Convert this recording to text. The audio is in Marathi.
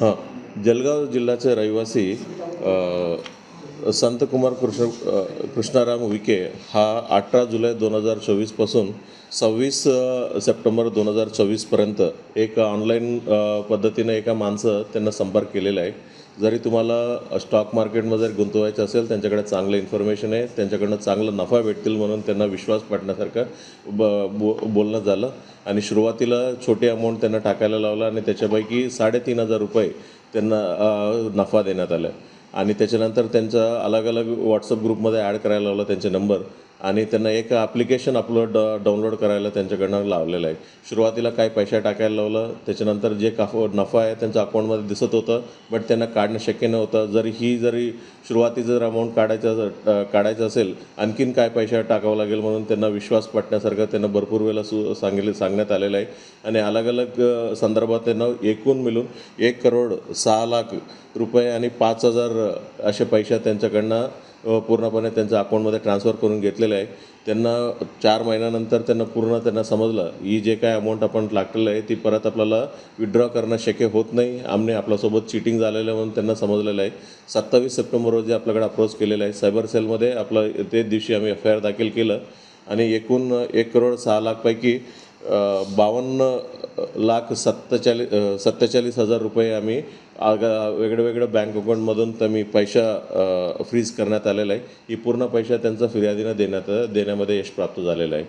हां जळगाव जिल्ह्याचे रहिवासी संतकुमार कृष्ण कृष्णाराम विखे हा अठरा जुलै दोन हजार चोवीसपासून सव्वीस सप्टेंबर दोन हजार चोवीसपर्यंत एक ऑनलाईन पद्धतीने एका माणसं त्यांना संपर्क केलेला आहे. जरी तुम्हाला स्टॉक मार्केटमध्ये जर गुंतवायचं असेल त्यांच्याकडे चांगलं इन्फॉर्मेशन आहे त्यांच्याकडनं चांगला नफा भेटतील म्हणून त्यांना विश्वास पटण्यासारखं ब बो बोलणं झालं. आणि सुरुवातीला छोटी अमाऊंट त्यांना टाकायला लावला आणि त्याच्यापैकी साडेतीन हजार रुपये त्यांना नफा देण्यात आला. आणि त्याच्यानंतर त्यांचा अलग अलग व्हॉट्सअप ग्रुपमध्ये ॲड करायला लावला त्यांचे नंबर आणि त्यांना एक ॲप्लिकेशन अपलोड डाउनलोड करायला त्यांच्याकडनं लावलेलं आहे. सुरुवातीला काही पैसा टाकायला लावलं त्याच्यानंतर जे काफ नफा आहे त्यांच्या अकाउंटमध्ये दिसत होतं बट त्यांना काढणं शक्य नव्हतं. जरी ही जरी सुरुवातीचं जर अमाऊंट काढायचं काढायचं असेल आणखीन काय पैसा टाकावं लागेल म्हणून त्यांना विश्वास पटण्यासारखं त्यांना भरपूर वेळेला सु सांगितले सांगण्यात आलेलं आहे. आणि अलग अलग संदर्भात त्यांना एकूण मिळून एक करोड सहा लाख रुपये आणि पाच हजार असे पैसे त्यांच्याकडनं पूर्णपणे त्यांच्या अकाउंटमध्ये ट्रान्सफर करून घेतलेलं आहे. त्यांना चार महिन्यानंतर त्यांना पूर्ण त्यांना समजलं. ही जे काय अमाऊंट आपण लागलेलं आहे ती परत आपल्याला विड्रॉ करणं शक्य होत नाही. आमने आपल्यासोबत चिटिंग झालेलं आहे म्हणून त्यांना समजलेलं आहे. सत्तावीस सप्टेंबर रोजी आपल्याकडे अप्रोच केलेलं आहे. सायबर सेलमध्ये आपलं ते दिवशी आम्ही एफ आय आर दाखल केलं. आणि एकूण एक करोड सहा लाखपैकी बावन्न लाख सत्तेचाळीस सत्तेचाळीस हजार रुपये आम्ही आगा वेगळ्या वेगळ्या बँक अकाउंटमधून त्यांनी पैसा फ्रीज करण्यात आलेला आहे. ही पूर्ण पैसा त्यांचा फिर्यादीनं देण्यात देण्यामध्ये यश प्राप्त झालेलं आहे.